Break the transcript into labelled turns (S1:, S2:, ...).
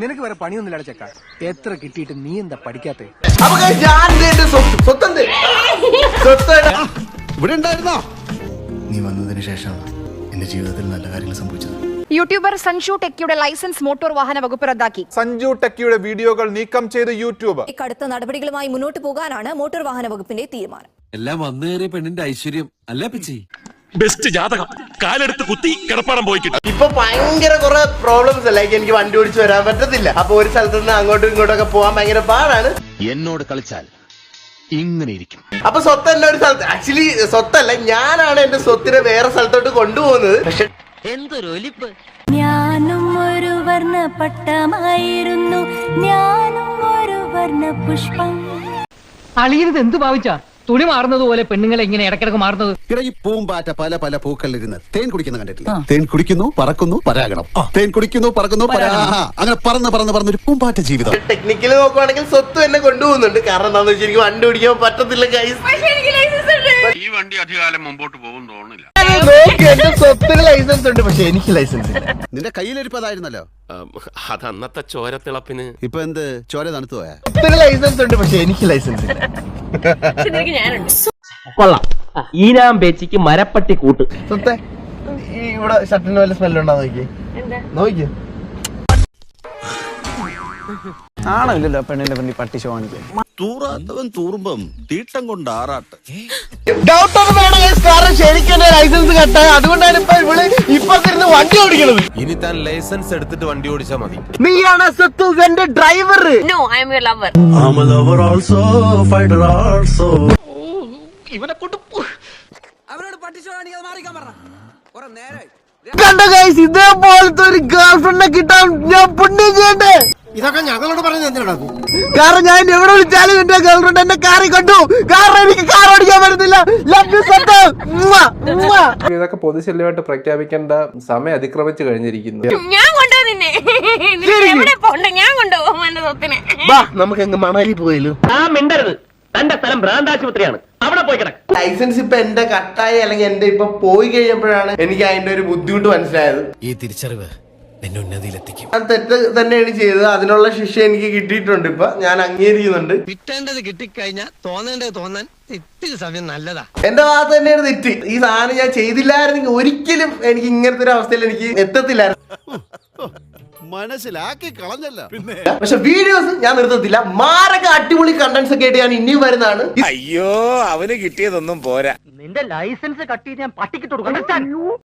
S1: നിനക്ക് വേറെ പണിയൊന്നുമില്ല ചെക്ക എത്ര കിട്ടിയിട്ട് നീ എന്താ പഠിക്കാത്തെ?
S2: അപ്പൊ guys, ഞാൻ ദേ എന്റെ സ്വത്ത് സ്വത്തുണ്ട് സ്വത്ത്
S3: ഇവിടെ ഉണ്ടായിരുന്നോ?
S4: നീ വന്നതിന് ശേഷമാണ് എന്റെ ജീവിതത്തിൽ നല്ല കാര്യങ്ങൾ സംഭവിച്ചത്.
S5: യൂട്യൂബർ സഞ്ജു ടെക്കിയുടെ ലൈസൻസ് മോട്ടോർ വാഹന വകുപ്പ് റദ്ദാക്കി.
S6: സഞ്ജു ടെക്കിയുടെ വീഡിയോകൾ നീക്കം ചെയ്ത് യൂട്യൂബ്.
S7: കടുത്ത നടപടികളുമായി മുന്നോട്ട് പോകാനാണ് മോട്ടോർ വാഹന വകുപ്പിന്റെ തീരുമാനം.
S8: എല്ലാം വന്നു കയറിയ പെണ്ണിന്റെ ഐശ്വര്യം. അല്ലേ പിച്ചി
S9: ബെസ്റ്റ് ജാതകം. കാലെടുത്ത് കുത്തി കിടപ്പാടം പോയി കിട്ടും.
S2: ഇപ്പൊ ഭയങ്കര കുറെ പ്രോബ്ലംസ് അല്ലേ? എനിക്ക് വണ്ടി ഓടിച്ചു വരാൻ പറ്റത്തില്ല. അപ്പൊ ഒരു സ്ഥലത്ത് നിന്ന് അങ്ങോട്ടും ഇങ്ങോട്ടും ഒക്കെ പോകാൻ ഭയങ്കര പാടാണ്.
S3: എന്നോട് കളിച്ചാൽ ഇങ്ങനെ ഇരിക്കും.
S2: അപ്പൊ സ്വത്ത് എന്നെ ഒരു സ്ഥലത്ത് ആക്ച്വലി സ്വത്തല്ല. ഞാനാണ് എന്റെ സ്വത്തിനെ വേറെ സ്ഥലത്തോട്ട് കൊണ്ടുപോകുന്നത്. പക്ഷെ എന്തൊരു ഒലിപ്പ്.
S7: ഞാനും ഒരു വർണ പട്ടമായിരുന്നു ഞാനും ഒരു വർണ പുഷ്പം
S10: അളിയനത് എന്ത് ഭാവിച്ചാ? തുണി മാറുന്നത് പോലെ പെണ്ണുങ്ങളെ ഇങ്ങനെ ഇടക്കിടക്ക് മാറുന്നത്?
S3: ഇവിടെ ഈ പൂമ്പാറ്റ പല പല പൂക്കളിലിരുന്ന് തേൻ കുടിക്കുന്ന കണ്ടിട്ടില്ല? തേൻ കുടിക്കുന്നു പറക്കുന്നു പരാഗണം. തേൻ കുടിക്കുന്നു പറക്കുന്നു പരാഗണം. അങ്ങനെ പറന്ന് പറന്ന് പറന്ന് ഒരു പൂമ്പാറ്റ ജീവിതം.
S2: ടെക്നിക്കലി നോക്കുവാണെങ്കിൽ സ്വത്ത് എന്നെ കൊണ്ടുപോകുന്നുണ്ട്. കാരണം എന്താണെന്ന് വെച്ചാൽ എനിക്ക് വണ്ടി ഓടിക്കാൻ പറ്റത്തില്ല ഗൈസ്
S9: ഈ വണ്ടി അധികാലം മുമ്പോട്ട് പോകും തോന്നുന്നില്ല.
S2: നോക്ക് എന്റെ സ്വത്തിന് ലൈസൻസ് ഉണ്ട് പക്ഷെ എനിക്ക് ലൈസൻസ് ഇല്ല.
S3: നിന്റെ കയ്യിലിരിപ്പതായിരുന്നല്ലോ
S9: അത് അന്നത്തെ ചോരത്തിളപ്പിന്.
S3: ഇപ്പൊ എന്ത്? ചോര തണുത്തു പോയാ?
S2: സ്വത്തിന് ലൈസൻസ് ഉണ്ട് പക്ഷെ എനിക്ക് ലൈസൻസ് ഇല്ല.
S10: കൊള്ളാം. ഈനാം പേച്ചിക്ക് മരപ്പട്ടി കൂട്ട്.
S2: ഇവിടെ ഷർട്ടിന് വല്ല സ്മെല്ലുണ്ടോ നോക്കി? നോക്കി.
S1: ആണല്ലോ പെണ്ണിന്റെ പെണ്ണി പട്ടി കാണിക്കാൻ
S3: തൂറാത്തവൻ തൂറുമ്പം തീട്ടം കൊണ്ട് ആറാട്ട്.
S2: ഡൗട്ട് ഒന്നും വേണം guys. കാരണം ശരിക്കും എന്റെ ലൈസൻസ് കട്ടായ. അതുകൊണ്ടാണ് ഇപ്പൊ ഇവൾ ഇപ്പൊ തിരുന്ന് വണ്ടി ഓടിക്കണത്.
S8: ഇനി താൻ ലൈസൻസ് എടുത്തിട്ട് വണ്ടി ഓടിച്ചാ മതി.
S2: നീയാണ് സത്തു എന്റെ driver
S7: no I'm your lover
S2: കണ്ട ഗൈസ് ഇതേപോലത്തെ ഒരു ഗേൾഫ്രണ്ടിനെ കിട്ടാൻ ഞാൻ പുണ്യം ചെയ്യണ്ടേ
S3: ഇതൊക്കെ ഞങ്ങളോട് പറഞ്ഞത് എന്തിനാ
S2: കാരണം ഞാൻ എവിടെ വിളിച്ചാലും എന്റെ ഗേൾ ഫ്രണ്ട് എന്നെ കാറി കണ്ടു. കാരണം എനിക്ക് കാർ ഓടിക്കാൻ പറ്റുന്നില്ല.
S11: ഇതൊക്കെ പൊതുശല്യമായിട്ട് പ്രഖ്യാപിക്കേണ്ട സമയം അതിക്രമിച്ചു കഴിഞ്ഞിരിക്കുന്നു.
S7: ഞാൻ കൊണ്ടോ നിന്നെ. എവിടെ പോണ്ട ഞാൻ കൊണ്ടുപോകും എന്റെ സ്വത്തിനെ.
S2: വാ നമുക്ക് മണാലി പോയല്ലോ
S10: ആ മിണ്ടരുത്. തന്റെ സ്ഥലം ഭ്രാന്താശുപത്രിയാണ്. അവിടെ പോയി കിടക്ക്.
S2: ലൈസൻസ് ഇപ്പൊ എന്റെ കട്ടായി അല്ലെങ്കിൽ എന്റെ ഇപ്പൊ പോയി കഴിഞ്ഞപ്പോഴാണ് എനിക്ക് അതിന്റെ ഒരു ബുദ്ധിമുട്ട് മനസ്സിലായത്.
S4: ഈ തിരിച്ചറിവ് എന്നെ ഉന്നതിയിലെത്തിക്കും.
S2: ഞാൻ തെറ്റ് തന്നെയാണ് ചെയ്തത്. അതിനുള്ള ശിക്ഷ എനിക്ക് കിട്ടിയിട്ടുണ്ട് ഇപ്പൊ. ഞാൻ അംഗീകരിക്കുന്നുണ്ട്.
S10: കിട്ടേണ്ടത് കിട്ടിക്കഴിഞ്ഞാൽ തോന്നേണ്ടത് തോന്നാൻ ഇത്തിരി സമയം നല്ലതാ.
S2: എന്റെ ഭാഗത്ത് തന്നെയാണ് തെറ്റ്. ഈ സാധനം ഞാൻ ചെയ്തില്ലായിരുന്നെങ്കിൽ ഒരിക്കലും എനിക്ക് ഇങ്ങനത്തെ ഒരു അവസ്ഥയിൽ എനിക്ക് എത്തത്തില്ലായിരുന്നു.
S3: മനസ്സിലാക്കി കളഞ്ഞല്ല. പിന്നെ?
S2: പക്ഷെ വീഡിയോസ് ഞാൻ നിർത്തത്തില്ല. മാരക അടിപൊളി കണ്ടന്റ്സ് ഒക്കെ ആയിട്ട് ഞാൻ ഇനിയും വരുന്നതാണ്.
S9: അയ്യോ അവന് കിട്ടിയതൊന്നും പോരാ.
S10: നിന്റെ ലൈസൻസ് കട്ട് ചെയ്ത് ഞാൻ പട്ടിക്ക് കൊടുക്കണം